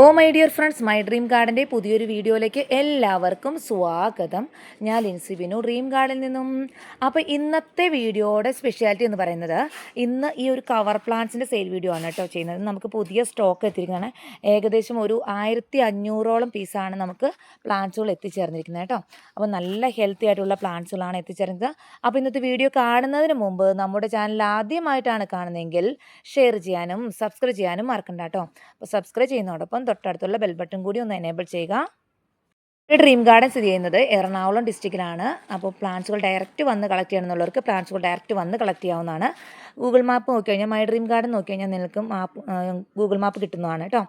Oh my dear friends my dream ഗാർഡന്റെ പുതിയൊരു വീഡിയോയിലേക്ക് എല്ലാവർക്കും സ്വാഗതം. ഞാൻ ലിൻസി ബിനു ഡ്രീം ഗാർഡിൽ നിന്നും. അപ്പോൾ ഇന്നത്തെ വീഡിയോയുടെ സ്പെഷ്യാലിറ്റി എന്ന് പറയുന്നത് ഇന്ന് ഈ ഒരു കവർ പ്ലാന്റ്സിന്റെ സെയിൽ വീഡിയോ ആണ് കേട്ടോ ചെയ്യുന്നത്. നമുക്ക് പുതിയ സ്റ്റോക്ക് എത്തിയിരിക്കുന്നതാണ് ഏകദേശം ഒരു ആയിരത്തി അഞ്ഞൂറോളം പീസാണ് നമുക്ക് പ്ലാന്റ്സുകൾ എത്തിച്ചേർന്നിരിക്കുന്നത് കേട്ടോ. അപ്പോൾ നല്ല ഹെൽത്തി ആയിട്ടുള്ള പ്ലാന്റ്സുകളാണ് എത്തിച്ചേർന്നത് അപ്പോൾ ഇന്നത്തെ വീഡിയോ കാണുന്നതിന് മുമ്പ് നമ്മുടെ ചാനൽ ആദ്യമായിട്ടാണ് കാണുന്നതെങ്കിൽ ഷെയർ ചെയ്യാനും സബ്സ്ക്രൈബ് ചെയ്യാനും മറക്കണ്ട കേട്ടോ. അപ്പോൾ സബ്സ്ക്രൈബ് ചെയ്യുന്നതോടൊപ്പം തൊട്ടടുത്തുള്ള ബെൽ ബട്ടൺ കൂടി ഒന്ന് എനേബിൾ ചെയ്യുക. ഒരു ഡ്രീം ഗാർഡൻ സ്ഥിതി ചെയ്യുന്നത് എറണാകുളം ഡിസ്ട്രിക്റ്റിലാണ് അപ്പോൾ പ്ലാന്റ്സുകൾ ഡയറക്റ്റ് വന്ന് കളക്ട് ചെയ്യണമെന്നുള്ളവർക്ക് പ്ലാന്റ്സുകൾ ഡയറക്റ്റ് വന്ന് കളക്ട് ചെയ്യാവുന്നതാണ്. ഗൂഗിൾ മാപ്പ് നോക്കി കഴിഞ്ഞാൽ മൈ ഡ്രീം ഗാർഡൻ നോക്കി കഴിഞ്ഞാൽ നിങ്ങൾക്ക് മാപ്പ് ഗൂഗിൾ മാപ്പ് കിട്ടുന്നതാണ് കേട്ടോ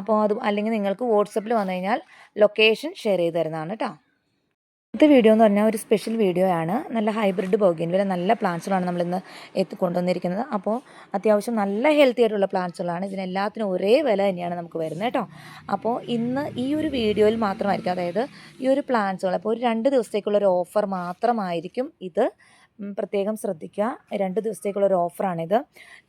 അപ്പോൾ അത് അല്ലെങ്കിൽ നിങ്ങൾക്ക് വാട്സപ്പിൽ വന്നു കഴിഞ്ഞാൽ ലൊക്കേഷൻ ഷെയർ ചെയ്ത് തരുന്നതാണ് കേട്ടോ ഇന്നത്തെ വീഡിയോ എന്ന് പറഞ്ഞാൽ ഒരു സ്പെഷ്യൽ വീഡിയോ ആണ്. നല്ല ഹൈബ്രിഡ് ബോഗിൻവില നല്ല പ്ലാന്റ്സുകളാണ് നമ്മളിന്ന് എത്തി കൊണ്ടുവന്നിരിക്കുന്നത്. അപ്പോൾ അത്യാവശ്യം നല്ല ഹെൽത്തി ആയിട്ടുള്ള പ്ലാന്റ്സുകളാണ് ഇതിനെല്ലാത്തിനും ഒരേ വില തന്നെയാണ് നമുക്ക് വരുന്നത് കേട്ടോ. അപ്പോൾ ഇന്ന് ഈ ഒരു വീഡിയോയിൽ മാത്രമായിരിക്കും അതായത് ഈ ഒരു പ്ലാന്റ്സുകൾ അപ്പോൾ ഒരു രണ്ട് ദിവസത്തേക്കുള്ള ഒരു ഓഫർ മാത്രമായിരിക്കും ഇത് പ്രത്യേകം ശ്രദ്ധിക്കുക. രണ്ട് ദിവസത്തേക്കുള്ള ഒരു ഓഫറാണിത്.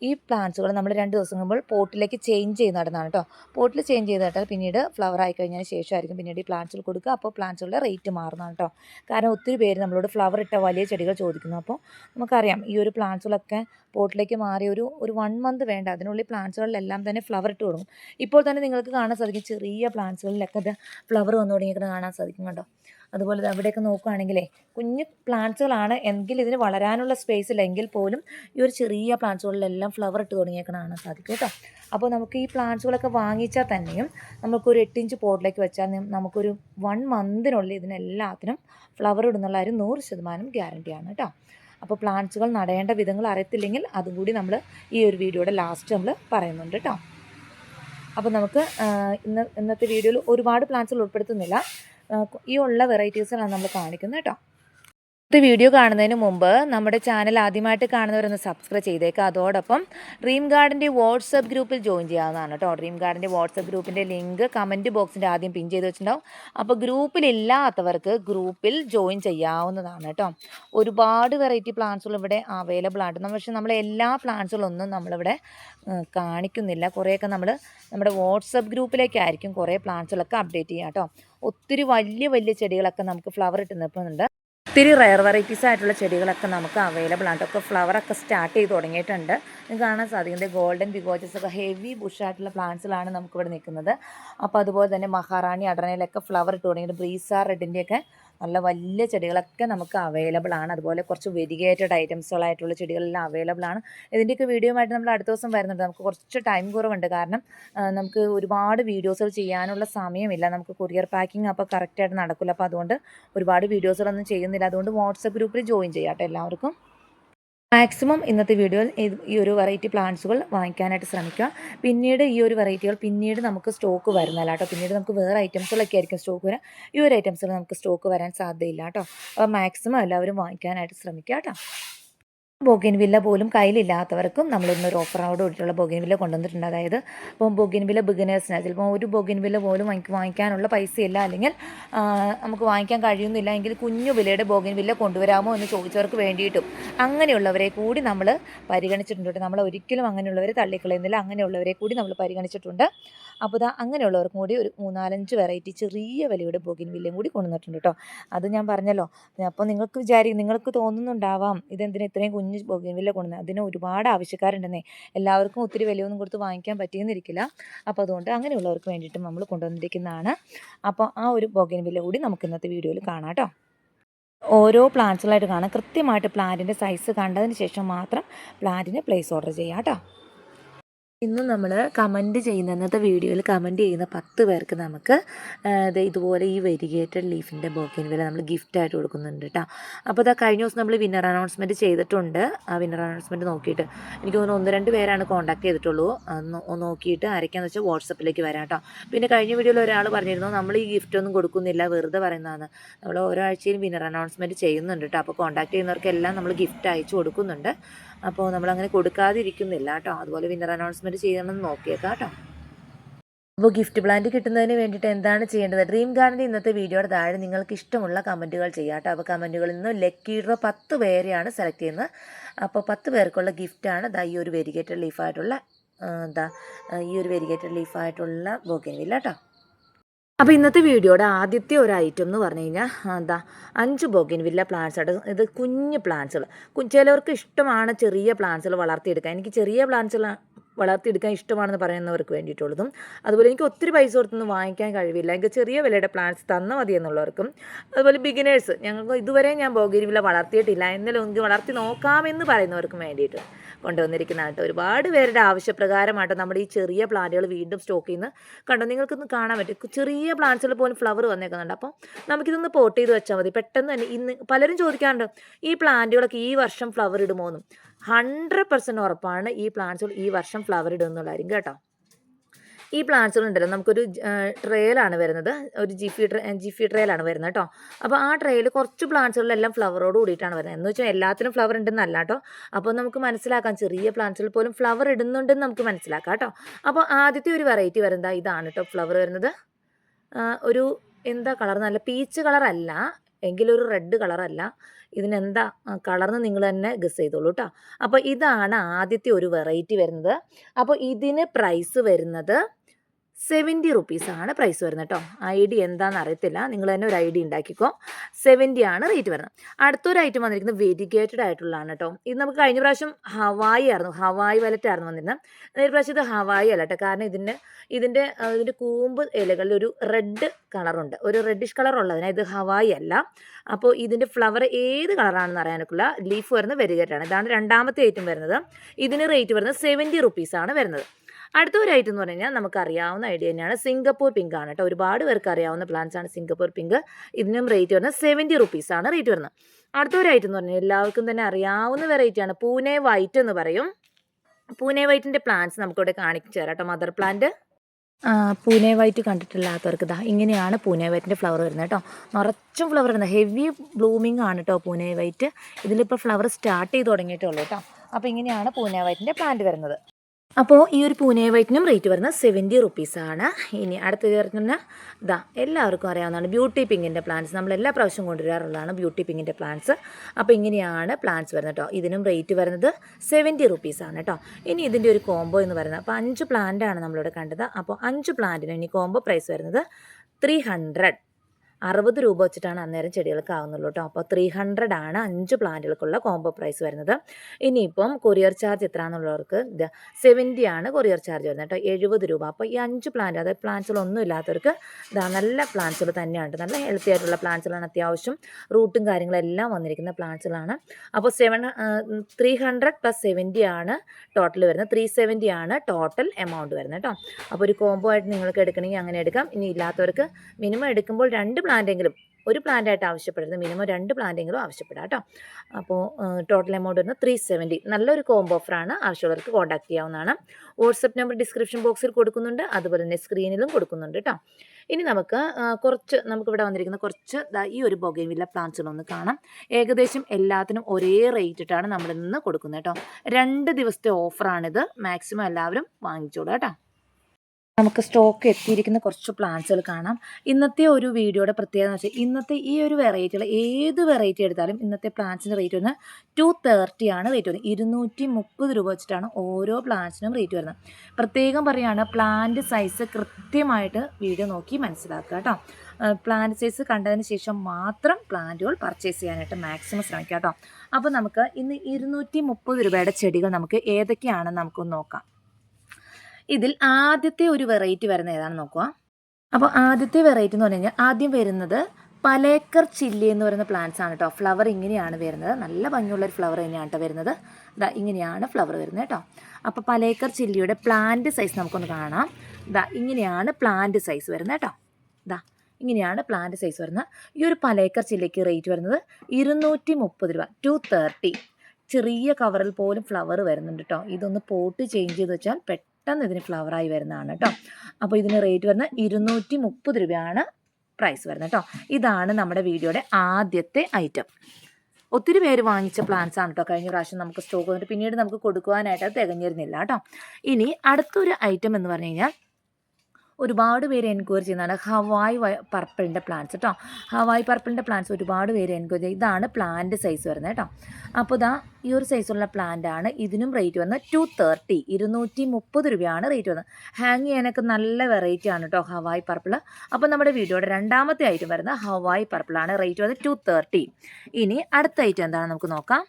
ഈ പ്ലാന്റ്സുകൾ നമ്മൾ രണ്ട് ദിവസം കഴിയുമ്പോൾ പോട്ടിലേക്ക് ചേഞ്ച് ചെയ്ത് നടന്നതാണ് കേട്ടോ. പോട്ടിൽ ചേഞ്ച് ചെയ്ത് നട്ടാൽ പിന്നീട് ഫ്ലവർ ആയി കഴിഞ്ഞതിന് ശേഷമായിരിക്കും പിന്നീട് ഈ പ്ലാന്റ്സുകൾ കൊടുക്കുക. അപ്പോൾ പ്ലാന്റ്സുകളുടെ റേറ്റ് മാറുന്നതാണ് കേട്ടോ. കാരണം ഒത്തിരി പേര് നമ്മളോട് ഫ്ലവർ ഇട്ട വലിയ ചെടികൾ ചോദിക്കുന്നു. അപ്പോൾ നമുക്കറിയാം ഈ ഒരു പ്ലാന്റ്സുകളൊക്കെ പോട്ടിലേക്ക് മാറി ഒരു ഒരു വൺ മന്ത് വേണ്ട. അതിനുള്ളിൽ പ്ലാന്റ്സുകളിലെല്ലാം തന്നെ ഫ്ലവർ ഇട്ട് കൊടുക്കും. ഇപ്പോൾ തന്നെ നിങ്ങൾക്ക് കാണാൻ സാധിക്കും ചെറിയ പ്ലാന്റ്സുകളിലൊക്കെ ഫ്ലവർ വന്നു തുടങ്ങിയിട്ട് കാണാൻ സാധിക്കും കേട്ടോ അതുപോലെ അവിടെയൊക്കെ നോക്കുകയാണെങ്കിലേ കുഞ്ഞു പ്ലാന്റ്സുകളാണ് എങ്കിൽ ഇതിന് വളരാനുള്ള സ്പേസ് ഇല്ലെങ്കിൽ പോലും ഈ ഒരു ചെറിയ പ്ലാന്റ്സുകളിലെല്ലാം ഫ്ലവർ ഇട്ട് തുടങ്ങിയേക്കണം കാണാൻ സാധിക്കും കേട്ടോ. അപ്പോൾ നമുക്ക് ഈ പ്ലാന്റ്സുകളൊക്കെ വാങ്ങിച്ചാൽ തന്നെയും നമുക്കൊരു എട്ടിഞ്ച് പോട്ടിലേക്ക് വെച്ചാൽ നമുക്കൊരു വൺ മന്തിനുള്ളിൽ ഇതിനെല്ലാത്തിനും ഫ്ലവർ ഇടുന്നുള്ള ഒരു നൂറ് ശതമാനം ഗ്യാരണ്ടിയാണ് കേട്ടോ. അപ്പോൾ പ്ലാന്റ്സുകൾ നടേണ്ട വിധങ്ങൾ അറിയത്തില്ലെങ്കിൽ അതും കൂടി നമ്മൾ ഈ ഒരു വീഡിയോയുടെ ലാസ്റ്റ് നമ്മൾ പറയുന്നുണ്ട് കേട്ടോ. അപ്പോൾ നമുക്ക് ഇന്ന് ഇന്നത്തെ വീഡിയോയിൽ ഒരുപാട് പ്ലാന്റ്സുകൾ ഉൾപ്പെടുത്തുന്നില്ല. ഈ ഉള്ള വെറൈറ്റീസിലാണ് നമ്മൾ കാണിക്കുന്നത് കേട്ടോ. ഇന്നത്തെ വീഡിയോ കാണുന്നതിന് മുമ്പ് നമ്മുടെ ചാനൽ ആദ്യമായിട്ട് കാണുന്നവരൊന്ന് സബ്സ്ക്രൈബ് ചെയ്തേക്കുക അതോടൊപ്പം ഡ്രീം ഗാർഡന്റെ വാട്സപ്പ് ഗ്രൂപ്പിൽ ജോയിൻ ചെയ്യാവുന്നതാണ് കേട്ടോ. ഡ്രീം ഗാർഡന്റെ വാട്സപ്പ് ഗ്രൂപ്പിന്റെ ലിങ്ക് കമന്റ് ബോക്സിന്റെ ആദ്യം പിൻ ചെയ്ത് വെച്ചിട്ടുണ്ടാവും. അപ്പോൾ ഗ്രൂപ്പിലില്ലാത്തവർക്ക് ഗ്രൂപ്പിൽ ജോയിൻ ചെയ്യാവുന്നതാണ് കേട്ടോ. ഒരുപാട് വെറൈറ്റി പ്ലാന്റ്സുകൾ ഇവിടെ അവൈലബിൾ ആണ് പക്ഷേ നമ്മൾ എല്ലാ പ്ലാന്റ്സുകളൊന്നും നമ്മളിവിടെ കാണിക്കുന്നില്ല. കുറേയൊക്കെ നമ്മൾ നമ്മുടെ വാട്സപ്പ് ഗ്രൂപ്പിലേക്കായിരിക്കും കുറേ പ്ലാന്റ്സുകളൊക്കെ അപ്ഡേറ്റ് ചെയ്യുക കേട്ടോ. ഒത്തിരി വലിയ വലിയ ചെടികളൊക്കെ നമുക്ക് ഫ്ലവർ ഇട്ട് നിൽക്കുന്നുണ്ട് ഒത്തിരി റയർ വെറൈറ്റീസ് ആയിട്ടുള്ള ചെടികളൊക്കെ നമുക്ക് അവൈലബിൾ ആണ്. ഒക്കെ ഫ്ലവറൊക്കെ സ്റ്റാർട്ട് ചെയ്ത് തുടങ്ങിയിട്ടുണ്ട്. നിങ്ങൾക്ക് കാണാൻ സാധിക്കുന്നത് ഗോൾഡൻ ബിഗോജസ് ഒക്കെ ഹെവി ബുഷായിട്ടുള്ള പ്ലാന്റ്സിലാണ് നമുക്കിവിടെ നിൽക്കുന്നത്. അപ്പോൾ അതുപോലെ തന്നെ മഹാറാണി അടനയിലൊക്കെ ഫ്ലവർ ഇട്ട് തുടങ്ങിയിട്ട് ബ്രീസ റെഡിന്റെയൊക്കെ നല്ല വലിയ ചെടികളൊക്കെ നമുക്ക് അവൈലബിൾ ആണ്. അതുപോലെ കുറച്ച് വെരിഗേറ്റഡ് ഐറ്റംസുകളായിട്ടുള്ള ചെടികളെല്ലാം അവൈലബിൾ ആണ്. ഇതിന്റെയൊക്കെ വീഡിയോ ആയിട്ട് നമ്മൾ അടുത്ത ദിവസം വരുന്നുണ്ട്. നമുക്ക് കുറച്ച് ടൈം കുറവുണ്ട്. കാരണം നമുക്ക് ഒരുപാട് വീഡിയോസുകൾ ചെയ്യാനുള്ള സമയമില്ല. നമുക്ക് കൊറിയർ പാക്കിംഗ് അപ്പോൾ കറക്റ്റായിട്ട് നടക്കില്ല അപ്പോൾ അതുകൊണ്ട് ഒരുപാട് വീഡിയോസുകളൊന്നും ചെയ്യുന്നില്ല. അതുകൊണ്ട് വാട്സപ്പ് ഗ്രൂപ്പിൽ ജോയിൻ ചെയ്യാം കേട്ടോ എല്ലാവർക്കും. മാക്സിമം ഇന്നത്തെ വീഡിയോയിൽ ഈ ഒരു വെറൈറ്റി പ്ലാന്റ്സുകൾ വാങ്ങിക്കാനായിട്ട് ശ്രമിക്കുക. പിന്നീട് ഈ ഒരു വെറൈറ്റികൾ പിന്നീട് നമുക്ക് സ്റ്റോക്ക് വരുന്നില്ല കേട്ടോ. പിന്നീട് നമുക്ക് വേറെ ഐറ്റംസുകളൊക്കെ ആയിരിക്കും സ്റ്റോക്ക് വരാം. ഈ ഒരു ഐറ്റംസുകൾ നമുക്ക് സ്റ്റോക്ക് വരാൻ സാധ്യതയില്ല കേട്ടോ. അപ്പോൾ മാക്സിമം എല്ലാവരും വാങ്ങിക്കാനായിട്ട് ശ്രമിക്കുക കേട്ടോ. ബൊഗിൻവില്ല പോലും കയ്യിലില്ലാത്തവർക്കും നമ്മൾ ഇന്നൊരു ഓഫറോട് കൂടിയിട്ടുള്ള ബോഗിൻവില്ല കൊണ്ടുവന്നിട്ടുണ്ട്. അതായത് ഇപ്പം ബോഗിൻവില്ല ബിഗിനേഴ്സിന് ചിലപ്പോൾ ഒരു ബോഗിൻവില്ല പോലും വാങ്ങി വാങ്ങിക്കാനുള്ള പൈസയില്ല. അല്ലെങ്കിൽ നമുക്ക് വാങ്ങിക്കാൻ കഴിയുന്നില്ല എങ്കിൽ കുഞ്ഞു വിലയുടെ ബോഗിൻവില്ല കൊണ്ടുവരാമോ എന്ന് ചോദിച്ചവർക്ക് വേണ്ടിയിട്ടും അങ്ങനെയുള്ളവരെ കൂടി നമ്മൾ പരിഗണിച്ചിട്ടുണ്ട്. നമ്മൾ ഒരിക്കലും അങ്ങനെയുള്ളവരെ തള്ളിക്കളയുന്നില്ല. അങ്ങനെയുള്ളവരെ കൂടി നമ്മൾ പരിഗണിച്ചിട്ടുണ്ട്. അപ്പോൾ ഇതാ അങ്ങനെയുള്ളവർക്കും കൂടി ഒരു മൂന്നാലഞ്ച് വെറൈറ്റി ചെറിയ വിലയുടെ ബോഗിൻവില്ലയും കൂടി കൊണ്ടുവന്നിട്ടുണ്ട് കേട്ടോ. അത് ഞാൻ പറഞ്ഞല്ലോ. അപ്പോൾ നിങ്ങൾക്ക് വിചാരിക്കും നിങ്ങൾക്ക് തോന്നുന്നുണ്ടാവാം. ഇതെന്തിനാ ഇത്രയും കുഞ്ഞ് ബൊഗിൻവില്ല കൊണ്ടുവന്നത് അതിന് ഒരുപാട് ആവശ്യക്കാരുണ്ടെന്നേ. എല്ലാവർക്കും ഒത്തിരി വിലയൊന്നും കൊടുത്ത് വാങ്ങിക്കാൻ പറ്റിയെന്നിരിക്കില്ല. അപ്പോൾ അതുകൊണ്ട് അങ്ങനെയുള്ളവർക്ക് വേണ്ടിയിട്ട് നമ്മൾ കൊണ്ടുവന്നിരിക്കുന്നതാണ്. അപ്പോൾ ആ ഒരു ബൊഗിൻവില്ല കൂടി നമുക്ക് ഇന്നത്തെ വീഡിയോയിൽ കാണാം കേട്ടോ. ഓരോ പ്ലാന്റ്സുകളായിട്ട് കാണാം. കൃത്യമായിട്ട് പ്ലാന്റിന്റെ സൈസ് കണ്ടതിന് ശേഷം മാത്രം പ്ലാന്റിന് പ്ലേസ് ഓർഡർ ചെയ്യാം കേട്ടോ. ഇന്ന് നമ്മൾ കമന്റ് ചെയ്യുന്ന ഇന്നത്തെ വീഡിയോയിൽ കമന്റ് ചെയ്യുന്ന പത്ത് പേർക്ക് നമുക്ക് ഇതുപോലെ ഈ വെരിഗേറ്റഡ് ലീഫിന്റെ ബോക്കിൻ വില നമ്മൾ ഗിഫ്റ്റായിട്ട് കൊടുക്കുന്നുണ്ട് കേട്ടോ അപ്പോൾ ഇതാ കഴിഞ്ഞ ദിവസം നമ്മൾ വിന്നർ അനൗൺസ്മെന്റ് ചെയ്തിട്ടുണ്ട്. ആ വിന്നർ അനൗൺസ്മെന്റ് നോക്കിയിട്ട് എനിക്ക് തോന്നുന്നു ഒന്ന് രണ്ട് പേരാണ് കോൺടാക്ട് ചെയ്തിട്ടുള്ളൂ. നോക്കിയിട്ട് ആരൊക്കെയാണെന്ന് വെച്ചാൽ വാട്സപ്പിലേക്ക് വരാം കേട്ടോ പിന്നെ കഴിഞ്ഞ വീഡിയോയിൽ ഒരാൾ പറഞ്ഞിരുന്നു നമ്മൾ ഈ ഗിഫ്റ്റ് ഒന്നും കൊടുക്കുന്നില്ല വെറുതെ പറയുന്നതാണ്. നമ്മൾ ഓരോ ആഴ്ചയിലും വിന്നർ അനൗൺസ്മെന്റ് ചെയ്യുന്നുണ്ട് കേട്ടോ അപ്പോൾ കോൺടാക്ട് ചെയ്യുന്നവർക്കെല്ലാം നമ്മൾ ഗിഫ്റ്റ് അയച്ചു കൊടുക്കുന്നുണ്ട്. അപ്പോൾ നമ്മളങ്ങനെ കൊടുക്കാതിരിക്കുന്നില്ല കേട്ടോ അതുപോലെ വിന്നർ അനൗൺസ്മെന്റ് ചെയ്യണമെന്ന് നോക്കിയേക്കാം കേട്ടോ. അപ്പോൾ ഗിഫ്റ്റ് പ്ലാന്റ് കിട്ടുന്നതിന് വേണ്ടിയിട്ട് എന്താണ് ചെയ്യേണ്ടത്? ഡ്രീം ഗാർഡന്റെ ഇന്നത്തെ വീഡിയോയുടെ താഴെ നിങ്ങൾക്ക് ഇഷ്ടമുള്ള കമന്റുകൾ ചെയ്യാം കേട്ടോ. അപ്പോൾ കമന്റുകളിൽ നിന്ന് ലക്കി ഡ്രോ പത്ത് പേരെയാണ് സെലക്ട് ചെയ്യുന്നത്. അപ്പോൾ പത്ത് പേർക്കുള്ള ഗിഫ്റ്റാണ് ദാ ഈ ഒരു വെരിഗേറ്റഡ് ലീഫായിട്ടുള്ള എന്താ ഈ ഒരു വെരിഗേറ്റഡ് ലീഫായിട്ടുള്ള ബോഗൻവില്ല കേട്ടോ അപ്പോൾ ഇന്നത്തെ വീഡിയോയുടെ ആദ്യത്തെ ഒരു ഐറ്റം എന്ന് പറഞ്ഞു കഴിഞ്ഞാൽ എന്താ അഞ്ച് ബോഗൻവില്ല പ്ലാന്റ്സ് ആയിട്ട് ഇത് കുഞ്ഞ് പ്ലാന്റ്സുകൾ ചിലവർക്ക് ഇഷ്ടമാണ് ചെറിയ പ്ലാന്റ്സുകൾ വളർത്തിയെടുക്കാൻ. എനിക്ക് ചെറിയ പ്ലാന്റ്സുകൾ വളർത്തിയെടുക്കാൻ ഇഷ്ടമാണെന്ന് പറയുന്നവർക്ക് വേണ്ടിയിട്ടുള്ളതും. അതുപോലെ എനിക്ക് ഒത്തിരി പൈസ കൊടുത്തൊന്നും വാങ്ങിക്കാൻ കഴിവില്ല. എനിക്ക് ചെറിയ വിലയുടെ പ്ലാന്റ്സ് തന്ന മതി എന്നുള്ളവർക്കും. അതുപോലെ ബിഗിനേഴ്സ് ഞങ്ങൾക്ക് ഇതുവരെ ഞാൻ ബോഗൻവില്ല വളർത്തിയിട്ടില്ല. എന്നാലും എനിക്ക് വളർത്തി നോക്കാമെന്ന് പറയുന്നവർക്കും വേണ്ടിയിട്ട്. കൊണ്ടുവന്നിരിക്കുന്നതാണ് കേട്ടോ ഒരുപാട് പേരുടെ ആവശ്യപ്രകാരമായിട്ടോ നമ്മുടെ ഈ ചെറിയ പ്ലാന്റുകൾ വീണ്ടും സ്റ്റോക്ക് ചെയ്യുന്നത് കണ്ടോ? നിങ്ങൾക്കൊന്ന് കാണാൻ പറ്റും. ചെറിയ പ്ലാന്റ്സിൽ പോലും ഫ്ലവർ വന്നേക്കുന്നുണ്ട്. അപ്പോൾ നമുക്കിതൊന്ന് പോട്ട് ചെയ്ത് വെച്ചാൽ മതി. പെട്ടെന്ന് തന്നെ ഇന്ന് പലരും ചോദിക്കാറുണ്ട് ഈ പ്ലാന്റുകളൊക്കെ ഈ വർഷം ഫ്ലവർ ഇടുമോ എന്നും ഹൺഡ്രഡ് പെർസെന്റ് ഉറപ്പാണ് ഈ പ്ലാന്റ്സുകൾ ഈ വർഷം ഫ്ലവർ ഇടുമെന്നുള്ളതായിരിക്കും കേട്ടോ. ഈ പ്ലാന്റ്സുകൾ ഉണ്ടല്ലോ നമുക്കൊരു ട്രെയിലാണ് വരുന്നത്. ഒരു ജിഫി ട്രേ ജിഫി ട്രെയിലാണ് വരുന്നത് കേട്ടോ അപ്പോൾ ആ ട്രെയിൽ കുറച്ച് പ്ലാന്റ്സുകളിലെല്ലാം ഫ്ലവറോട് കൂടിയിട്ടാണ് വരുന്നത്. എന്ന് വെച്ചാൽ എല്ലാത്തിനും ഫ്ലവർ ഉണ്ടെന്നല്ല കേട്ടോ അപ്പോൾ നമുക്ക് മനസ്സിലാക്കാം ചെറിയ പ്ലാന്റ്സുകൾ പോലും ഫ്ലവർ ഇടുന്നുണ്ടെന്ന് നമുക്ക് മനസ്സിലാക്കാം കേട്ടോ അപ്പോൾ ആദ്യത്തെ ഒരു വെറൈറ്റി വരുന്നത് ഇതാണ് കേട്ടോ ഫ്ലവർ വരുന്നത്. ഒരു എന്താ കളർ നല്ല പീച്ച് കളറല്ല എങ്കിലൊരു റെഡ് കളറല്ല ഇതിനെന്താ കളർന്ന് നിങ്ങൾ തന്നെ ഗസ് ചെയ്തോളൂ കേട്ടോ അപ്പോൾ ഇതാണ് ആദ്യത്തെ ഒരു വെറൈറ്റി വരുന്നത്. അപ്പോൾ ഇതിന് പ്രൈസ് വരുന്നത് സെവന്റി റുപ്പീസാണ് പ്രൈസ് വരുന്നത് കേട്ടോ. ഐ ഡി എന്താണെന്ന് അറിയത്തില്ല. നിങ്ങൾ തന്നെ ഒരു ഐ ഡി ഉണ്ടാക്കിക്കോ. സെവന്റി ആണ് റേറ്റ് വരുന്നത്. അടുത്തൊരു ഐറ്റം വന്നിരിക്കുന്നത് വെരിഗേറ്റഡ് ആയിട്ടുള്ളതാണ് കേട്ടോ. ഇത് നമുക്ക് കഴിഞ്ഞ പ്രാവശ്യം ഹവായി ആയിരുന്നു. ഹവായി വലറ്റ് ആയിരുന്നു വന്നിരുന്നത്. ഈ പ്രാവശ്യം ഇത് ഹവായി അല്ല കേട്ടോ. കാരണം ഇതിന്റെ ഇതിന്റെ ഇതിന്റെ കൂമ്പ് ഇലകളിൽ ഒരു റെഡ് കളറുണ്ട് ഒരു റെഡിഷ് കളർ ഉള്ളതിനാൽ ഇത് ഹവായി അല്ല. അപ്പോൾ ഇതിന്റെ ഫ്ലവർ ഏത് കളറാണെന്ന് അറിയാനൊക്കെയുള്ള ലീഫ് വരുന്നത് വെരിഗേറ്റഡ് ആണ്. ഇതാണ് രണ്ടാമത്തെ ഐറ്റം വരുന്നത്. ഇതിന് റേറ്റ് വരുന്നത് സെവന്റി റുപ്പീസാണ് വരുന്നത്. അടുത്ത ഒരു ഐറ്റം എന്ന് പറഞ്ഞു കഴിഞ്ഞാൽ നമുക്ക് അറിയാവുന്ന ഐഡിയ തന്നെയാണ് സിംഗപ്പൂർ പിങ്ക് ആണ് കേട്ടോ. ഒരുപാട് പേർക്ക് അറിയാവുന്ന പ്ലാന്റ്സ് ആണ് സിംഗപ്പൂർ പിങ്ക് ഇതിനും റേറ്റ് വരുന്നത് സെവന്റി റുപ്പീസ് ആണ് റേറ്റ് വരുന്നത്. അടുത്ത ഒരു ഐറ്റം എന്ന് പറഞ്ഞാൽ എല്ലാവർക്കും തന്നെ അറിയാവുന്ന വെറൈറ്റിയാണ് പൂനെ വൈറ്റ് എന്ന് പറയും. പൂനെ വൈറ്റിന്റെ പ്ലാന്റ്സ് നമുക്കിവിടെ കാണിച്ചു തരാം കേട്ടോ മദർ പ്ലാന്റ് പൂനെ വൈറ്റ് കണ്ടിട്ടില്ലാത്തവർക്ക് ഇതാ ഇങ്ങനെയാണ് പൂനെ വൈറ്റിന്റെ ഫ്ലവർ വരുന്നത് കേട്ടോ. നിറച്ചും ഫ്ലവർ വരുന്നത്. ഹെവി ബ്ലൂമിംഗ് ആണ് കേട്ടോ പൂനെ വൈറ്റ് ഇതിലിപ്പോൾ ഫ്ലവർ സ്റ്റാർട്ട് ചെയ്ത് തുടങ്ങിയിട്ടുള്ളൂ കേട്ടോ. അപ്പോൾ ഇങ്ങനെയാണ് പൂനെ വൈറ്റിന്റെ പ്ലാന്റ് വരുന്നത്. അപ്പോൾ ഈ ഒരു പൂനെ വൈറ്റിനും റേറ്റ് വരുന്നത് സെവന്റി റുപ്പീസാണ് ഇനി അടുത്ത ചേർക്കുന്ന ഇതാ എല്ലാവർക്കും അറിയാവുന്നതാണ് ബ്യൂട്ടി പിങ്കിന്റെ പ്ലാന്റ്സ് നമ്മൾ എല്ലാ പ്രാവശ്യം കൊണ്ടുവരാറുള്ളതാണ് ബ്യൂട്ടി പിങ്കിന്റെ പ്ലാന്റ്സ് അപ്പോൾ ഇങ്ങനെയാണ് പ്ലാന്റ്സ് വരുന്നത് കേട്ടോ ഇതിനും റേറ്റ് വരുന്നത് സെവന്റി റുപ്പീസാണ് കേട്ടോ ഇനി ഇതിന്റെ ഒരു കോംബോ എന്ന് പറയുന്നത് അപ്പോൾ അഞ്ച് പ്ലാന്റാണ് നമ്മളിവിടെ കണ്ടത്. അപ്പോൾ അഞ്ച് പ്ലാന്റിന് ഇനി കോംബോ പ്രൈസ് വരുന്നത് ത്രീ ഹൺഡ്രഡ് അറുപത് രൂപ വെച്ചിട്ടാണ് അന്നേരം ചെടികൾക്ക് ആവുന്നുള്ളൂ കേട്ടോ അപ്പോൾ ത്രീ ഹൺഡ്രഡ് ആണ് അഞ്ച് പ്ലാന്റുകൾക്കുള്ള കോംബോ പ്രൈസ് വരുന്നത്. ഇനിയിപ്പം കൊറിയർ ചാർജ് എത്ര എന്നുള്ളവർക്ക് സെവന്റി ആണ് കൊറിയർ ചാർജ് വരുന്നത് കേട്ടോ എഴുപത് രൂപ. അപ്പോൾ ഈ അഞ്ച് പ്ലാന്റ് അതായത് പ്ലാന്റ്സുകളൊന്നും ഇല്ലാത്തവർക്ക് ഇതാ നല്ല പ്ലാന്റ്സുകൾ തന്നെയാണ് നല്ല ഹെൽത്തി ആയിട്ടുള്ള പ്ലാന്റ്സുകളാണ് അത്യാവശ്യം റൂട്ടും കാര്യങ്ങളെല്ലാം വന്നിരിക്കുന്ന പ്ലാന്റ്സുകളാണ് അപ്പോൾ seven three hundred plus seventy ആണ് ടോട്ടൽ വരുന്നത്. ത്രീ സെവന്റി ആണ് ടോട്ടൽ എമൗണ്ട് വരുന്നത് കേട്ടോ അപ്പോൾ ഒരു കോംബോ ആയിട്ട് നിങ്ങൾക്ക് എടുക്കണമെങ്കിൽ അങ്ങനെ എടുക്കാം. ഇനി ഇല്ലാത്തവർക്ക് മിനിമം എടുക്കുമ്പോൾ രണ്ട് പ്ലാന്റെങ്കിലും ഒരു പ്ലാന്റ് ആയിട്ട് ആവശ്യപ്പെടരുത് മിനിമം രണ്ട് പ്ലാന്റെങ്കിലും ആവശ്യപ്പെടാം കേട്ടോ. അപ്പോൾ ടോട്ടൽ എമൗണ്ട് വരുന്നത് ത്രീ സെവന്റി നല്ലൊരു കോംബോ ഓഫറാണ് ആവശ്യമുള്ളവർക്ക് കോൺടാക്ട് ചെയ്യാവുന്നതാണ്. വാട്സപ്പ് നമ്പർ ഡിസ്ക്രിപ്ഷൻ ബോക്സിൽ കൊടുക്കുന്നുണ്ട്. അതുപോലെ തന്നെ സ്ക്രീനിലും കൊടുക്കുന്നുണ്ട് കേട്ടോ. ഇനി നമുക്ക് കുറച്ച് നമുക്കിവിടെ വന്നിരിക്കുന്ന കുറച്ച് ഈ ഒരു ബൊഗൈൻവില്ല പ്ലാന്റ്സുകളൊന്ന് കാണാം. ഏകദേശം എല്ലാത്തിനും ഒരേ റേറ്റ് ഇട്ടാണ് നമ്മൾ നിന്ന് കൊടുക്കുന്നത് കേട്ടോ. രണ്ട് ദിവസത്തെ ഓഫറാണിത് മാക്സിമം എല്ലാവരും വാങ്ങിച്ചോളൂ കേട്ടോ. നമുക്ക് സ്റ്റോക്ക് എത്തിയിരിക്കുന്ന കുറച്ച് പ്ലാന്റ്സുകൾ കാണാം. ഇന്നത്തെ ഒരു വീഡിയോയുടെ പ്രത്യേകത എന്ന് വെച്ചാൽ ഇന്നത്തെ ഈ ഒരു വെറൈറ്റികൾ ഏത് വെറൈറ്റി എടുത്താലും ഇന്നത്തെ പ്ലാന്റ്സിന്റെ റേറ്റ് വരുന്നത് ടു തേർട്ടി ആണ് റേറ്റ് വരുന്നത്. ഇരുന്നൂറ്റി മുപ്പത് രൂപ വെച്ചിട്ടാണ് ഓരോ പ്ലാന്റ്സിനും റേറ്റ് വരുന്നത്. പ്രത്യേകം പറയുകയാണ് പ്ലാന്റ് സൈസ് കൃത്യമായിട്ട് വീഡിയോ നോക്കി മനസ്സിലാക്കുക കേട്ടോ. പ്ലാന്റ് സൈസ് കണ്ടതിന് ശേഷം മാത്രം പ്ലാന്റുകൾ പർച്ചേസ് ചെയ്യാനായിട്ട് മാക്സിമം ശ്രമിക്കുക കേട്ടോ. അപ്പോൾ നമുക്ക് ഇന്ന് ഇരുന്നൂറ്റി രൂപയുടെ ചെടികൾ നമുക്ക് ഏതൊക്കെയാണെന്ന് നമുക്കൊന്ന് നോക്കാം. ഇതിൽ ആദ്യത്തെ ഒരു വെറൈറ്റി വരുന്ന ഏതാണെന്ന് നോക്കുക അപ്പോൾ ആദ്യത്തെ വെറൈറ്റി എന്ന് പറഞ്ഞു കഴിഞ്ഞാൽ ആദ്യം വരുന്നത് പലേക്കർ ചില്ലി എന്ന് പറയുന്ന പ്ലാന്റ്സ് ആണ് കേട്ടോ ഫ്ലവർ ഇങ്ങനെയാണ് വരുന്നത്. നല്ല ഭംഗിയുള്ള ഒരു ഫ്ലവർ തന്നെയാണ് കേട്ടോ വരുന്നത്. ഇതാ ഇങ്ങനെയാണ് ഫ്ലവർ വരുന്നത് കേട്ടോ അപ്പോൾ പലേക്കർ ചില്ലിയുടെ പ്ലാന്റ് സൈസ് നമുക്കൊന്ന് കാണാം. ഇതാ ഇങ്ങനെയാണ് പ്ലാന്റ് സൈസ് വരുന്നത് കേട്ടോ ഇതാ ഇങ്ങനെയാണ് പ്ലാന്റ് സൈസ് വരുന്നത്. ഈ ഒരു പലേക്കർ ചില്ലിക്ക് റേറ്റ് വരുന്നത് ഇരുന്നൂറ്റി മുപ്പത് രൂപ ടു തേർട്ടി ചെറിയ കവറിൽ പോലും ഫ്ലവർ വരുന്നുണ്ട് കേട്ടോ ഇതൊന്ന് പോട്ട് ചേഞ്ച് ചെയ്ത് വെച്ചാൽ പെട്ടെന്ന് ഇതിന് ഫ്ലവറായി വരുന്നതാണ് കേട്ടോ അപ്പോൾ ഇതിന് റേറ്റ് വരുന്നത് ഇരുന്നൂറ്റി മുപ്പത് രൂപയാണ് പ്രൈസ് വരുന്നത് കേട്ടോ ഇതാണ് നമ്മുടെ വീഡിയോയുടെ ആദ്യത്തെ ഐറ്റം ഒത്തിരി പേര് വാങ്ങിച്ച പ്ലാന്റ്സ് ആണ് കേട്ടോ കഴിഞ്ഞ പ്രാവശ്യം നമുക്ക് സ്റ്റോക്ക് വന്നിട്ട് പിന്നീട് നമുക്ക് കൊടുക്കുവാനായിട്ട് അത് തികഞ്ഞിരുന്നില്ല കേട്ടോ ഇനി അടുത്തൊരു ഐറ്റം എന്ന് പറഞ്ഞു കഴിഞ്ഞാൽ ഒരുപാട് പേര് എൻക്വയറി ചെയ്യുന്നതാണ് ഹവായ് പർപ്പിളിന്റെ പ്ലാന്റ്സ് കേട്ടോ ഹവായ് പർപ്പിളിന്റെ പ്ലാന്റ്സ് ഒരുപാട് പേര് എൻക്വയറി ചെയ്യും. ഇതാണ് പ്ലാന്റ് സൈസ് വരുന്നത് കേട്ടോ അപ്പോൾ ഇതാ ഈ ഒരു സൈസുള്ള പ്ലാന്റ് ആണ്. ഇതിനും റേറ്റ് വന്നത് ടു തേർട്ടി ഇരുന്നൂറ്റി മുപ്പത് രൂപയാണ് റേറ്റ് വന്നത്. ഹാങ് ചെയ്യാനൊക്കെ നല്ല വെറൈറ്റി ആണ് കേട്ടോ ഹവായ് പർപ്പിൾ അപ്പോൾ നമ്മുടെ വീഡിയോയുടെ രണ്ടാമത്തെ ഐറ്റം വരുന്നത് ഹവായ് പർപ്പിളാണ്. റേറ്റ് വന്നത് ടു തേർട്ടി ഇനി അടുത്ത ഐറ്റം എന്താണ് നമുക്ക് നോക്കാം.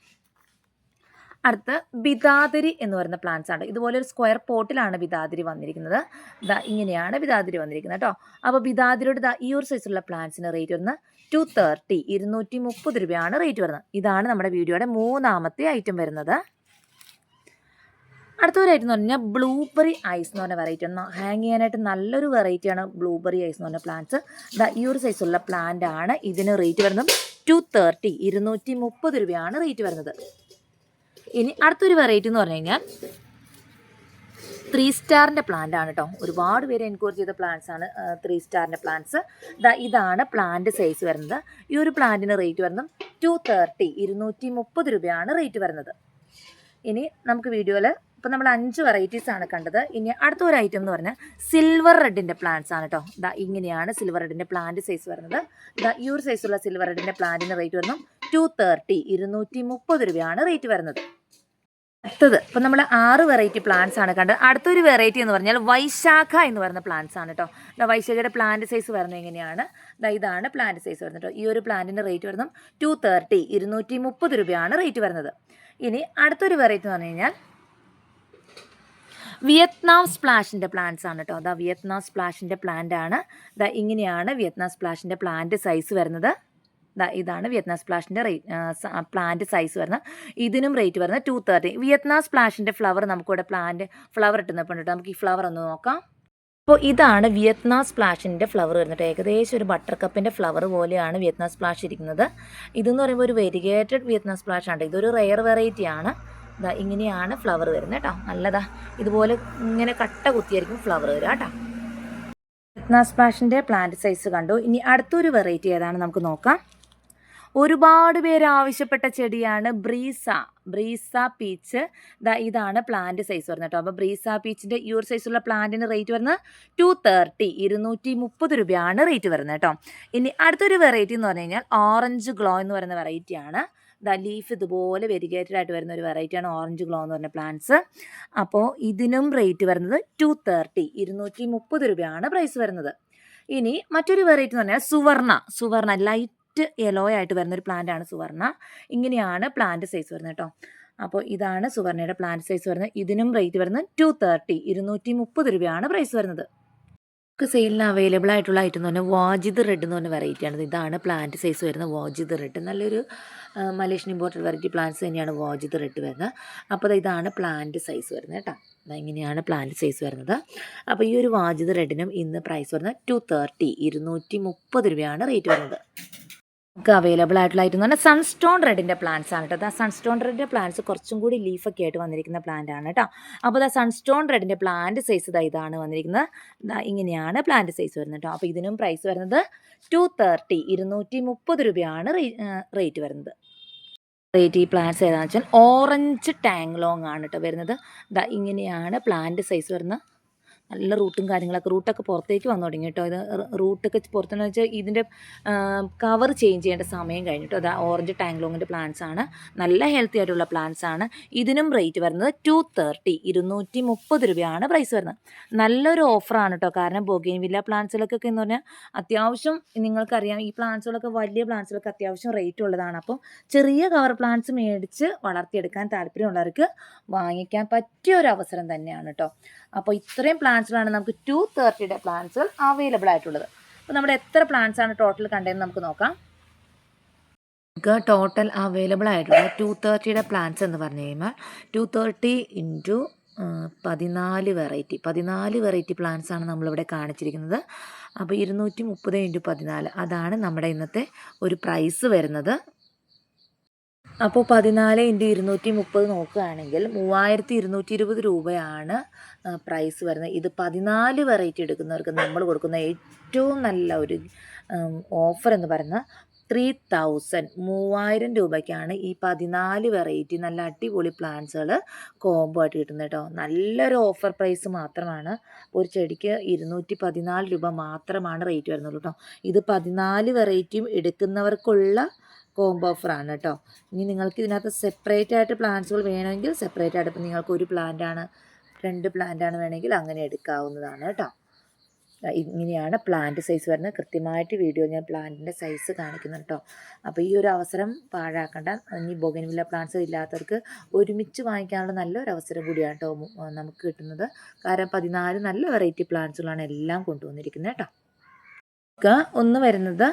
അടുത്ത് ബിദാതിരി എന്ന് പറയുന്ന പ്ലാന്റ്സ് ആണ്. ഇതുപോലെ ഒരു സ്ക്വയർ പോട്ടിലാണ് ബിദാതിരി വന്നിരിക്കുന്നത്. ദാ ഇങ്ങനെയാണ് ബിദാതിരി വന്നിരിക്കുന്നത് കേട്ടോ. അപ്പോൾ ബിദാതിരിയുടെ ദാ ഈ ഒരു സൈസുള്ള പ്ലാന്റ്സിന് റേറ്റ് വരുന്നത് ടു തേർട്ടി ഇരുന്നൂറ്റി മുപ്പത് രൂപയാണ് റേറ്റ് വരുന്നത്. ഇതാണ് നമ്മുടെ വീഡിയോയുടെ മൂന്നാമത്തെ ഐറ്റം വരുന്നത്. അടുത്ത ഒരു ഐറ്റം എന്ന് പറഞ്ഞാൽ ബ്ലൂബെറി ഐസ് എന്ന് പറഞ്ഞ വെറൈറ്റി ആണ്. ഹാങ് ചെയ്യാനായിട്ട് നല്ലൊരു വെറൈറ്റിയാണ് ബ്ലൂബെറി ഐസ് എന്ന് പറഞ്ഞ പ്ലാന്റ്സ് ഈ ഒരു സൈസുള്ള പ്ലാന്റ് ആണ് ഇതിന് റേറ്റ് വരുന്നത് ടു തേർട്ടി ഇരുന്നൂറ്റി മുപ്പത് രൂപയാണ് റേറ്റ് വരുന്നത്. ഇനി അടുത്തൊരു വെറൈറ്റി എന്ന് പറഞ്ഞു കഴിഞ്ഞാൽ ത്രീ സ്റ്റാറിന്റെ പ്ലാന്റ് ആണ് കേട്ടോ ഒരുപാട് പേര് എൻക്വയറി ചെയ്ത പ്ലാന്റ്സ് ആണ് ത്രീ സ്റ്റാറിന്റെ പ്ലാന്റ്സ് ഇതാണ് പ്ലാന്റ് സൈസ് വരുന്നത്. ഈ ഒരു പ്ലാന്റിന് റേറ്റ് വരുന്നത് ടു തേർട്ടി ഇരുന്നൂറ്റി മുപ്പത് രൂപയാണ് റേറ്റ് വരുന്നത്. ഇനി നമുക്ക് വീഡിയോയിൽ ഇപ്പം നമ്മൾ അഞ്ച് വെറൈറ്റീസ് ആണ് കണ്ടത്. ഇനി അടുത്ത ഒരു ഐറ്റം എന്ന് പറഞ്ഞാൽ സിൽവർ റെഡിന്റെ പ്ലാന്റ്സ് ആണ് കേട്ടോ ദാ ഇങ്ങനെയാണ് സിൽവർ റെഡിന്റെ പ്ലാന്റ് സൈസ് വരുന്നത്. ദാ ഈ ഒരു സൈസുള്ള സിൽവർ റെഡിന്റെ പ്ലാന്റിന് റേറ്റ് വരുന്നത് ടു തേർട്ടി ഇരുന്നൂറ്റി മുപ്പത് രൂപയാണ് റേറ്റ് വരുന്നത്. അടുത്തത്. ഇപ്പം നമ്മൾ ആറ് വെറൈറ്റി പ്ലാന്റ്സ് ആണ് കണ്ടത്. അടുത്തൊരു വെറൈറ്റി എന്ന് പറഞ്ഞാൽ വൈശാഖ എന്ന് പറയുന്ന പ്ലാന്റ്സ് ആണ് കേട്ടോ വൈശാഖയുടെ പ്ലാന്റ് സൈസ് വരുന്നത് എങ്ങനെയാണ്? ഇതാണ് പ്ലാന്റ് സൈസ് വരുന്നത് കേട്ടോ ഈ ഒരു പ്ലാന്റിന്റെ റേറ്റ് വരുന്നത് ടു തേർട്ടി ഇരുന്നൂറ്റി മുപ്പത് രൂപയാണ് റേറ്റ് വരുന്നത്. ഇനി അടുത്തൊരു വെറൈറ്റി എന്ന് പറഞ്ഞു കഴിഞ്ഞാൽ വിയറ്റ്നാം സ്പ്ലാഷിന്റെ പ്ലാന്റ്സ് ആണ് കേട്ടോ അതാ വിയറ്റ്നാം സ്പ്ലാഷിന്റെ പ്ലാന്റ് ആണ്. ഇതാ ഇങ്ങനെയാണ് വിയറ്റ്നാം സ്പ്ലാഷിന്റെ പ്ലാന്റ് സൈസ് വരുന്നത്. ഇതാണ് വിയറ്റ്നാം സ്പ്ലാഷിന്റെ റേറ്റ് പ്ലാന്റ് സൈസ് വരുന്ന ഇതിനും റേറ്റ് വരുന്നത് ടു തേർട്ടി വിയറ്റ്നാം സ്പ്ലാഷിന്റെ ഫ്ലവർ നമുക്കിവിടെ പ്ലാന്റ് ഫ്ലവർ ഇട്ടുന്നപ്പോൾ കേട്ടോ നമുക്ക് ഈ ഫ്ലവർ ഒന്ന് നോക്കാം. അപ്പോൾ ഇതാണ് വിയറ്റ്നാം സ്പ്ലാഷിന്റെ ഫ്ലവർ വരുന്നത് ഏകദേശം ഒരു ബട്ടർ കപ്പിന്റെ ഫ്ലവർ പോലെയാണ് വിയറ്റ്നാം സ്പ്ലാഷ് ഇരിക്കുന്നത്. ഇതെന്ന് പറയുമ്പോൾ ഒരു വെരിഗേറ്റഡ് വിയറ്റ്നാം സ്പ്ലാഷ് ആണ് ഇതൊരു റെയർ വെറൈറ്റി ആണ്. ഇതാ ഇങ്ങനെയാണ് ഫ്ലവർ വരുന്നത് കേട്ടോ നല്ലതാ. ഇതുപോലെ ഇങ്ങനെ കട്ട കുത്തിയായിരിക്കും ഫ്ലവർ വരിക കേട്ടോ വിയറ്റ്നാം സ്പ്ലാഷിന്റെ പ്ലാന്റ് സൈസ് കണ്ടു. ഇനി അടുത്തൊരു വെറൈറ്റി ഏതാണ് നമുക്ക് നോക്കാം. ഒരുപാട് പേര് ആവശ്യപ്പെട്ട ചെടിയാണ് ബ്രീസ. ബ്രീസ പീച്ച്. ഇതാണ് പ്ലാന്റ് സൈസ് വരുന്നത് കേട്ടോ. അപ്പോൾ ബ്രീസ പീച്ചിന്റെ ഒരു സൈസുള്ള പ്ലാന്റിന് റേറ്റ് വരുന്നത് ടു തേർട്ടി ഇരുന്നൂറ്റി മുപ്പത് രൂപയാണ് റേറ്റ് വരുന്നത് കേട്ടോ. ഇനി അടുത്തൊരു വെറൈറ്റി എന്ന് പറഞ്ഞു കഴിഞ്ഞാൽ ഓറഞ്ച് ഗ്ലോ എന്ന് പറയുന്ന വെറൈറ്റിയാണ് ദ ലീഫ് ഇതുപോലെ വെരിഗേറ്റഡ് ആയിട്ട് വരുന്ന ഒരു വെറൈറ്റിയാണ് ഓറഞ്ച് ഗ്ലോ എന്ന് പറഞ്ഞ പ്ലാന്റ്സ് അപ്പോൾ ഇതിനും റേറ്റ് വരുന്നത് ടു തേർട്ടി ഇരുന്നൂറ്റി മുപ്പത് രൂപയാണ് പ്രൈസ് വരുന്നത്. ഇനി മറ്റൊരു വെറൈറ്റി എന്ന് പറഞ്ഞാൽ സുവർണ. സുവർണ ലൈറ്റ് യെല്ലോ ആയിട്ട് പ്ലാന്റ് ആണ് സുവർണ ഇങ്ങനെയാണ് പ്ലാന്റ് സൈസ് വരുന്നത് കേട്ടോ അപ്പോൾ ഇതാണ് സുവർണയുടെ പ്ലാന്റ് സൈസ് വരുന്നത്. ഇതിനും റേറ്റ് വരുന്നത് ടു തേർട്ടി ഇരുന്നൂറ്റി മുപ്പത് രൂപയാണ് പ്രൈസ് വരുന്നത്. നമുക്ക് സെയിലിന് അവൈലബിൾ ആയിട്ടുള്ള ഐറ്റം എന്ന് പറഞ്ഞാൽ വാജിദ് റെഡ് എന്ന് പറഞ്ഞ വെറൈറ്റിയാണ് ഇതാണ് പ്ലാന്റ് സൈസ് വരുന്ന വാജിദ് റെഡ് നല്ലൊരു മലേഷ്യൻ ഇമ്പോർട്ടഡ് വെറൈറ്റി പ്ലാന്റ്സ് തന്നെയാണ് വാജിദ് റെഡ് വരുന്നത്. അപ്പോൾ ഇതാണ് പ്ലാന്റ് സൈസ് വരുന്നത് കേട്ടോ ഇങ്ങനെയാണ് പ്ലാന്റ് സൈസ് വരുന്നത്. അപ്പോൾ ഈ ഒരു വാജിദ് റെഡിനും ഇന്ന് പ്രൈസ് വരുന്നത് ടു തേർട്ടി ഇരുന്നൂറ്റി മുപ്പത് രൂപയാണ് റേറ്റ് വരുന്നത്. നമുക്ക് അവൈലബിൾ ആയിട്ടുള്ള ഐറ്റം എന്ന് പറഞ്ഞാൽ സൺസ്റ്റോൺ റെഡിന്റെ പ്ലാന്റ്സ് ആണ് കേട്ടോ. സൺസ്റ്റോൺ റെഡിന്റെ പ്ലാന്റ്സ് കുറച്ചും കൂടി ലീഫൊക്കെ ആയിട്ട് വന്നിരിക്കുന്ന പ്ലാന്റ് ആണ് കേട്ടോ. അപ്പോൾ ആ സൺസ്റ്റോൺ റെഡിന്റെ പ്ലാന്റ് സൈസ് ഇതാ ഇതാണ് വന്നിരിക്കുന്നത്. ദാ ഇങ്ങനെയാണ് പ്ലാന്റ് സൈസ് വരുന്നത് കേട്ടോ. അപ്പോൾ ഇതിനും പ്രൈസ് വരുന്നത് ടു തേർട്ടി ഇരുന്നൂറ്റി മുപ്പത് രൂപയാണ് റേറ്റ് വരുന്നത്. റേറ്റ് ഈ പ്ലാന്റ്സ് ഏതാണെന്ന് വെച്ചാൽ ഓറഞ്ച് ടാങ്ലോങ് ആണ് കേട്ടോ വരുന്നത്. ദാ ഇങ്ങനെയാണ് പ്ലാന്റ് സൈസ് വരുന്നത്. നല്ല റൂട്ടും കാര്യങ്ങളൊക്കെ റൂട്ടൊക്കെ പുറത്തേക്ക് വന്നു തുടങ്ങി കേട്ടോ. ഇത് റൂട്ടൊക്കെ പുറത്തെന്ന് വെച്ചാൽ ഇതിന്റെ കവർ ചേഞ്ച് ചെയ്യേണ്ട സമയം കഴിഞ്ഞിട്ടോ അത് ഓറഞ്ച് ടാങ്ലോങ്ങിന്റെ പ്ലാന്റ്സ് ആണ്. നല്ല ഹെൽത്തി ആയിട്ടുള്ള പ്ലാന്റ്സ് ആണ്. ഇതിനും റേറ്റ് വരുന്നത് ടു തേർട്ടി ഇരുന്നൂറ്റി മുപ്പത് രൂപയാണ് പ്രൈസ് വരുന്നത്. നല്ലൊരു ഓഫറാണ് കേട്ടോ. കാരണം ബോഗെയിൻ വില്ല പ്ലാന്റ്സുകൾക്കൊക്കെ എന്ന് പറഞ്ഞാൽ അത്യാവശ്യം നിങ്ങൾക്കറിയാം ഈ പ്ലാന്റ്സുകളൊക്കെ വലിയ പ്ലാന്റ്സുകളൊക്കെ അത്യാവശ്യം റേറ്റ് ഉള്ളതാണ്. അപ്പം ചെറിയ കവർ പ്ലാന്റ്സ് മേടിച്ച് വളർത്തിയെടുക്കാൻ താല്പര്യമുള്ളവർക്ക് വാങ്ങിക്കാൻ പറ്റിയ ഒരു അവസരം തന്നെയാണ് കേട്ടോ. അപ്പോൾ ഇത്രയും പ്ലാന്റ്സുകളാണ് നമുക്ക് ടു തേർട്ടിയുടെ പ്ലാന്റ്സുകൾ അവൈലബിൾ ആയിട്ടുള്ളത്. അപ്പോൾ നമ്മുടെ എത്ര പ്ലാന്റ്സ് ആണ് ടോട്ടൽ കണ്ടതെന്ന് നമുക്ക് നോക്കാം. നമുക്ക് ടോട്ടൽ അവൈലബിൾ ആയിട്ടുള്ള ടു തേർട്ടിയുടെ പ്ലാന്റ്സ് എന്ന് പറഞ്ഞു കഴിയുമ്പോൾ ടു തേർട്ടി ഇന്റു പതിനാല് വെറൈറ്റി പതിനാല് വെറൈറ്റി പ്ലാന്റ്സ് ആണ് നമ്മളിവിടെ കാണിച്ചിരിക്കുന്നത്. അപ്പോൾ ഇരുന്നൂറ്റി മുപ്പത് ഇന്റു പതിനാല്. അതാണ് നമ്മുടെ ഇന്നത്തെ ഒരു പ്രൈസ് വരുന്നത്. അപ്പോൾ പതിനാല് ഇന്റു ഇരുന്നൂറ്റി മുപ്പത് നോക്കുകയാണെങ്കിൽ മൂവായിരത്തി ഇരുന്നൂറ്റി ഇരുപത് രൂപയാണ് പ്രൈസ് വരുന്നത്. ഇത് പതിനാല് വെറൈറ്റി എടുക്കുന്നവർക്ക് നമ്മൾ കൊടുക്കുന്ന ഏറ്റവും നല്ല ഒരു ഓഫർ എന്ന് പറയുന്ന ത്രീ തൗസൻഡ് മൂവായിരം രൂപയ്ക്കാണ് ഈ പതിനാല് വെറൈറ്റി നല്ല അടിപൊളി പ്ലാന്റ്സുകൾ കോംബോ ആയിട്ട് കിട്ടുന്നത് കേട്ടോ. നല്ലൊരു ഓഫർ പ്രൈസ് മാത്രമാണ്. ഒരു ചെടിക്ക് ഇരുന്നൂറ്റി പതിനാല് രൂപ മാത്രമാണ് റേറ്റ് വരുന്നത് കേട്ടോ. ഇത് പതിനാല് വെറൈറ്റിയും എടുക്കുന്നവർക്കുള്ള കോംബോ ഓഫറാണ് കേട്ടോ. ഇനി നിങ്ങൾക്ക് ഇതിനകത്ത് സെപ്പറേറ്റ് ആയിട്ട് പ്ലാന്റ്സുകൾ വേണമെങ്കിൽ സെപ്പറേറ്റ് ആയിട്ട് ഇപ്പം നിങ്ങൾക്ക് ഒരു പ്ലാന്റ് ആണ് രണ്ട് ആണ് വേണമെങ്കിൽ അങ്ങനെ എടുക്കാവുന്നതാണ് കേട്ടോ. ഇങ്ങനെയാണ് പ്ലാന്റ് സൈസ് വരുന്നത്. കൃത്യമായിട്ട് വീഡിയോ ഞാൻ പ്ലാന്റിന്റെ സൈസ് കാണിക്കുന്നു കേട്ടോ. അപ്പോൾ ഈ ഒരു അവസരം പാഴാക്കേണ്ട. ഇനി ബൊഗൻവില്ല പ്ലാന്റ്സ് ഇല്ലാത്തവർക്ക് ഒരുമിച്ച് വാങ്ങിക്കാനുള്ള നല്ലൊരു അവസരം കൂടിയാണ് കേട്ടോ നമുക്ക് കിട്ടുന്നത്. കാരണം പതിനാല് നല്ല വെറൈറ്റി പ്ലാന്റ്സുകളാണ് എല്ലാം കൊണ്ടുവന്നിരിക്കുന്നത് കേട്ടോ. ഒന്ന് വരുന്നത്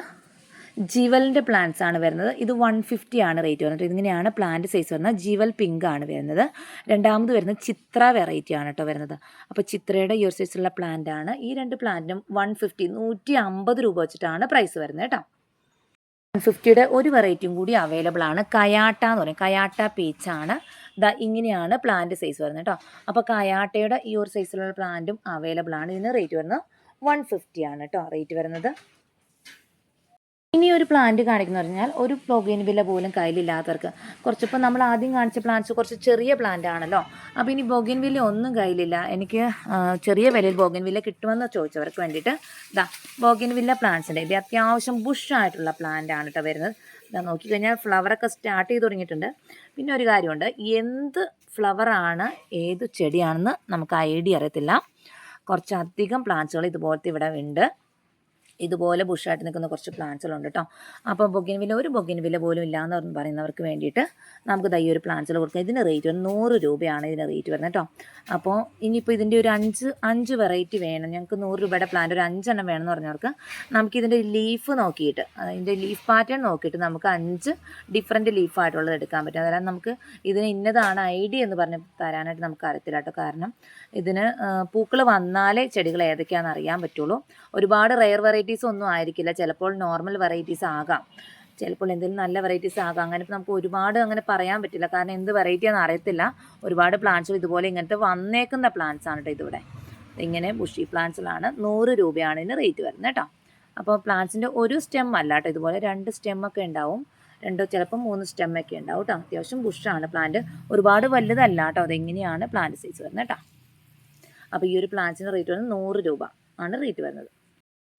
ജീവലിന്റെ പ്ലാന്റ്സ് ആണ് വരുന്നത്. ഇത് വൺ ഫിഫ്റ്റി ആണ് റേറ്റ് വരുന്നത്. ഇതിങ്ങനെയാണ് പ്ലാന്റ് സൈസ് വരുന്നത്. ജീവൽ പിങ്ക് ആണ് വരുന്നത്. രണ്ടാമത് വരുന്നത് ചിത്ര വെറൈറ്റി ആണ് കേട്ടോ വരുന്നത്. അപ്പോൾ ചിത്രയുടെ ഈ ഒരു സൈസിലുള്ള പ്ലാന്റ് ആണ്. ഈ രണ്ട് പ്ലാന്റിനും വൺ ഫിഫ്റ്റി നൂറ്റി അമ്പത് രൂപ വെച്ചിട്ടാണ് പ്രൈസ് വരുന്നത് കേട്ടോ. ഫിഫ്റ്റിയുടെ ഒരു വെറൈറ്റിയും കൂടി അവൈലബിൾ ആണ്. കയാട്ട എന്ന് പറയും. കയാട്ട പീച്ചാണ് ദാ ഇങ്ങനെയാണ് പ്ലാന്റ് സൈസ് വരുന്നത് കേട്ടോ. അപ്പോൾ കയാട്ടയുടെ ഈ ഒരു സൈസിലുള്ള പ്ലാന്റും അവൈലബിൾ ആണ്. ഇതിന് റേറ്റ് വരുന്നത് വൺ ഫിഫ്റ്റി ആണ് കേട്ടോ. റേറ്റ് വരുന്നത് ഇനി ഒരു പ്ലാന്റ് കാണിക്കുന്ന പറഞ്ഞാൽ ഒരു പ്ലോഗിൻ വില പോലും കയ്യിലില്ലാത്തവർക്ക്. കുറച്ചിപ്പോൾ നമ്മൾ ആദ്യം കാണിച്ച പ്ലാന്റ്സ് കുറച്ച് ചെറിയ പ്ലാന്റ് ആണല്ലോ. അപ്പോൾ ഇനി ബോഗിൻ വില ഒന്നും കയ്യിലില്ല. എനിക്ക് ചെറിയ വിലയിൽ ബോഗിൻ വില കിട്ടുമെന്ന് ചോദിച്ചവർക്ക് വേണ്ടിയിട്ട് ഇതാ ബോഗിൻ വില്ല പ്ലാന്റ്സിന്റെ ഇത് അത്യാവശ്യം ബുഷായിട്ടുള്ള പ്ലാന്റ് ആണ് കേട്ടോ വരുന്നത്. ഇതാ നോക്കിക്കഴിഞ്ഞാൽ ഫ്ലവറൊക്കെ സ്റ്റാർട്ട് ചെയ്ത് തുടങ്ങിയിട്ടുണ്ട്. പിന്നെ ഒരു കാര്യമുണ്ട്. എന്ത് ഫ്ലവറാണ് ഏത് ചെടിയാണെന്ന് നമുക്ക് ഐഡിയ അറിയത്തില്ല. കുറച്ചധികം പ്ലാന്റ്സുകൾ ഇതുപോലത്തെ ഇവിടെ ഉണ്ട്. ഇതുപോലെ ബുഷായിട്ട് നിൽക്കുന്ന കുറച്ച് പ്ലാന്റ്സുകളുണ്ട് കേട്ടോ അപ്പോൾ ബൊഗിൻവില്ല ഒരു ബൊഗിൻവില്ല പോലും എന്ന് പറഞ്ഞ് പറയുന്നവർക്ക് വേണ്ടിയിട്ട് നമുക്ക് ദൈ ഒരു പ്ലാന്റ്സുകൾ കൊടുക്കാം. ഇതിന് റേറ്റ് വരുന്നത് നൂറ് രൂപയാണ് ഇതിന് റേറ്റ് വരുന്നത് കേട്ടോ അപ്പോൾ ഇനിയിപ്പോൾ ഇതിന്റെ ഒരു അഞ്ച് അഞ്ച് വെറൈറ്റി വേണം. ഞങ്ങൾക്ക് നൂറ് രൂപയുടെ പ്ലാന്റ് ഒരു അഞ്ചെണ്ണം വേണമെന്ന് പറഞ്ഞവർക്ക് നമുക്ക് നമുക്കിതിന്റെ ലീഫ് നോക്കിയിട്ട് അതിന്റെ ലീഫ് പാറ്റേൺ നോക്കിയിട്ട് നമുക്ക് അഞ്ച് ഡിഫറെന്റ് ലീഫായിട്ടുള്ളത് എടുക്കാൻ പറ്റും. അതായത് നമുക്ക് ഇതിന് ഇന്നതാണ് ഐഡിയ എന്ന് പറഞ്ഞ് തരാനായിട്ട് നമുക്ക് അറിയത്തില്ല കേട്ടോ കാരണം ഇതിന് പൂക്കൾ വന്നാലേ ചെടികൾ ഏതൊക്കെയാണെന്ന് അറിയാൻ പറ്റുള്ളൂ. ഒരുപാട് റെയർ വെറൈറ്റീസ് ഒന്നും ആയിരിക്കില്ല. ചിലപ്പോൾ നോർമൽ വെറൈറ്റീസ് ആകാം. ചിലപ്പോൾ എന്തെങ്കിലും നല്ല വെറൈറ്റീസ് ആകാം. അങ്ങനെ ഇപ്പോൾ നമുക്ക് ഒരുപാട് അങ്ങനെ പറയാൻ പറ്റില്ല. കാരണം എന്ത് വെറൈറ്റിയാണെന്ന് അറിയത്തില്ല. ഒരുപാട് പ്ലാന്റ്സ് ഇതുപോലെ ഇങ്ങനത്തെ വന്നേക്കുന്ന പ്ലാന്റ്സ് ആണ് കേട്ടോ ഇതിവിടെ. ഇങ്ങനെ ബുഷി പ്ലാന്റ്സിലാണ് നൂറ് രൂപയാണ് ഇതിന് റേറ്റ് വരുന്നത് കേട്ടോ. അപ്പോൾ പ്ലാന്റ്സിന്റെ ഒരു സ്റ്റെം അല്ല കേട്ടോ ഇതുപോലെ രണ്ട് സ്റ്റെമ്മൊക്കെ ഉണ്ടാവും. രണ്ടോ ചിലപ്പോൾ മൂന്ന് സ്റ്റെമ്മൊക്കെ ഉണ്ടാവും കേട്ടോ അത്യാവശ്യം ബുഷാണ് പ്ലാന്റ് ഒരുപാട് വലുതല്ല കേട്ടോ അതെങ്ങനെയാണ് പ്ലാന്റ് സൈസ് വരുന്നത് കേട്ടോ അപ്പോൾ ഈ ഒരു പ്ലാന്റ്സിന്റെ റേറ്റ് വരുന്നത് നൂറ് രൂപ ആണ് റേറ്റ് വരുന്നത്.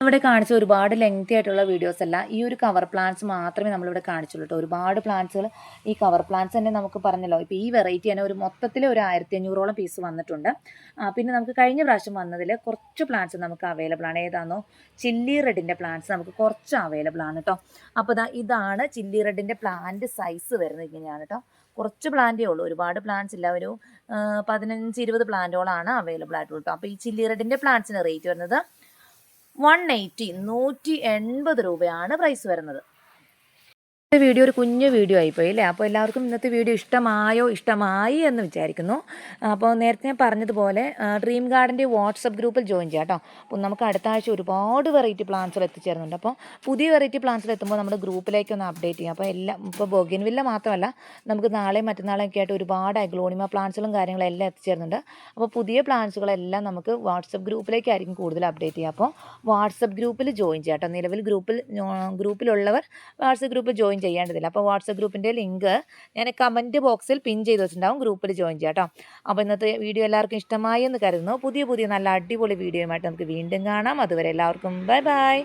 ഇവിടെ കാണിച്ച ഒരുപാട് ലെങ്തി ആയിട്ടുള്ള വീഡിയോസ് അല്ല ഈ ഒരു കവർ പ്ലാന്റ്സ് മാത്രമേ നമ്മളിവിടെ കാണിച്ചുള്ളൂ കേട്ടോ ഒരുപാട് പ്ലാന്റ്സുകൾ ഈ കവർ പ്ലാന്റ്സ് തന്നെ നമുക്ക് പറഞ്ഞല്ലോ. ഇപ്പോൾ ഈ വെറൈറ്റി തന്നെ ഒരു മൊത്തത്തിൽ ഒരു ആയിരത്തി അഞ്ഞൂറോളം പീസ് വന്നിട്ടുണ്ട് പിന്നെ നമുക്ക് കഴിഞ്ഞ പ്രാവശ്യം വന്നതിൽ കുറച്ച് പ്ലാന്റ്സ് നമുക്ക് അവൈലബിൾ ആണ്. ഏതാണോ ചില്ലി റെഡിന്റെ പ്ലാന്റ്സ് നമുക്ക് കുറച്ച് അവൈലബിൾ ആണ് കേട്ടോ അപ്പോൾ ഇതാ ഇതാണ് ചില്ലി റെഡിന്റെ പ്ലാന്റ് സൈസ് വരുന്നത് ഇങ്ങനെയാണ് കേട്ടോ കുറച്ച് പ്ലാന്റേ ഉള്ളൂ. ഒരുപാട് പ്ലാന്റ്സ് ഇല്ല. ഒരു പതിനഞ്ച് ഇരുപത് പ്ലാന്റുകളാണ് അവൈലബിൾ ആയിട്ടുള്ളൂ കേട്ടോ അപ്പോൾ ഈ ചില്ലി റെഡിന്റെ പ്ലാന്റ്സിന് റേറ്റ് വരുന്നത് വൺ എയ്റ്റി നൂറ്റി എൺപത് രൂപയാണ് പ്രൈസ് വരുന്നത്. ഇന്നത്തെ വീഡിയോ ഒരു കുഞ്ഞു വീഡിയോ ആയിപ്പോയി അല്ലേ? അപ്പോൾ എല്ലാവർക്കും ഇന്നത്തെ വീഡിയോ ഇഷ്ടമായോ? ഇഷ്ടമായി എന്ന് വിചാരിക്കുന്നു. അപ്പോൾ നേരത്തെ ഞാൻ പറഞ്ഞതുപോലെ ഡ്രീം ഗാർഡന്റെ വാട്സപ്പ് ഗ്രൂപ്പിൽ ജോയിൻ ചെയ്യാം കേട്ടോ. അപ്പോൾ നമുക്ക് അടുത്ത ആഴ്ച ഒരുപാട് വെറൈറ്റി പ്ലാന്റ്സുകൾ എത്തിച്ചേരുന്നുണ്ട് അപ്പോൾ പുതിയ വെറൈറ്റി പ്ലാന്റ്സുകൾ എത്തുമ്പോൾ നമ്മുടെ ഗ്രൂപ്പിലേക്ക് ഒന്ന് അപ്ഡേറ്റ് ചെയ്യാം. അപ്പോൾ എല്ലാം ഇപ്പോൾ ബൊഗിൻവില്ല മാത്രമല്ല നമുക്ക് നാളെയും മറ്റന്നാളെയൊക്കെ ആയിട്ട് ഒരുപാട് അഗ്ലോണിമ പ്ലാന്റ്സുകളും കാര്യങ്ങളും എല്ലാം എത്തിച്ചേരുന്നുണ്ട് അപ്പോൾ പുതിയ പ്ലാന്റ്സുകളെല്ലാം നമുക്ക് വാട്സപ്പ് ഗ്രൂപ്പിലേക്കായിരിക്കും കൂടുതൽ അപ്ഡേറ്റ് ചെയ്യുക അപ്പോൾ വാട്സപ്പ് ഗ്രൂപ്പിൽ ജോയിൻ ചെയ്യാം കേട്ടോ. നിലവിൽ ഗ്രൂപ്പിൽ ഗ്രൂപ്പിലുള്ളവർ വാട്സപ്പ് ഗ്രൂപ്പിൽ ജോയിൻ ചെയ്യേണ്ടതില്ല. അപ്പോൾ വാട്സപ്പ് ഗ്രൂപ്പിന്റെ ലിങ്ക് ഞാൻ കമന്റ് ബോക്സിൽ പിൻ ചെയ്ത് വെച്ചിട്ടുണ്ടാവും. ഗ്രൂപ്പിൽ ജോയിൻ ചെയ്യാം കേട്ടോ അപ്പോൾ ഇന്നത്തെ വീഡിയോ എല്ലാവർക്കും ഇഷ്ടമായി എന്ന് കരുതുന്നു. പുതിയ പുതിയ നല്ല അടിപൊളി വീഡിയോയുമായിട്ട് നമുക്ക് വീണ്ടും കാണാം. അതുവരെ എല്ലാവർക്കും ബൈ ബൈ